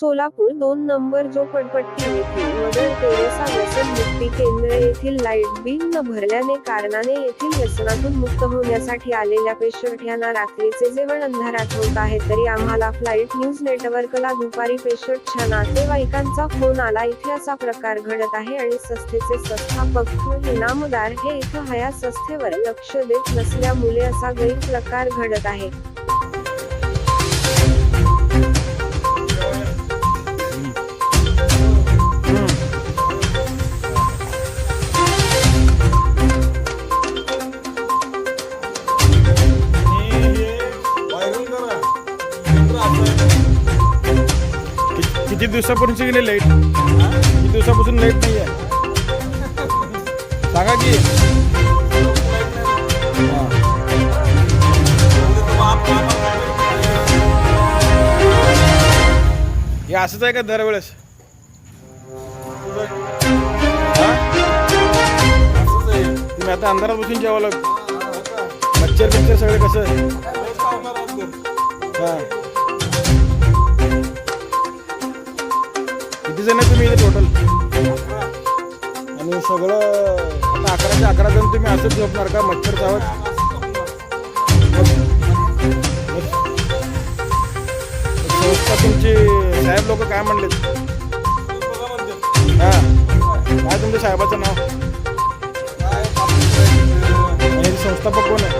सोलापूर दोन नंबर झोपडपट्टी येथील मदर तेरेसा व्यसन मुक्ती केंद्र येथील लाइट बिल न भरल्याने कारणाने येथील व्यसनातून मुक्त होण्यासाठी आलेल्या पेशंट रात्रीचे जेवण अंधारात होत आहे. तरी आम्हाला फ्लाईट न्यूज नेटवर्कला दुपारी पेशंटच्या नातेवाईकांचा फोन आला. इथे असा प्रकार घडत आहे आणि संस्थेचे संस्थापक इनामदार हे इथं हया संस्थेवर लक्ष देत नसल्यामुळे असा गैरप्रकार घडत आहे. किती दिवसापासून गेले लाइट किती दिवसापासून लाइट नाही आहे सांगा की. हे असंच आहे का दरवेळेस? हा? तुम्ही आता अंधारात बसून जेवायला मच्छर बिच्छर सगळे कसं? हा. किती जण तुम्ही इथे टोटल आणि सगळं आता अकराचे अकरा जण तुम्ही असंच झोपणार का? मच्छर चावत? संस्था तुमची साहेब लोक काय म्हणलेत? हा. काय तुमच्या साहेबाचं नाव? संस्थापक कोण आहे?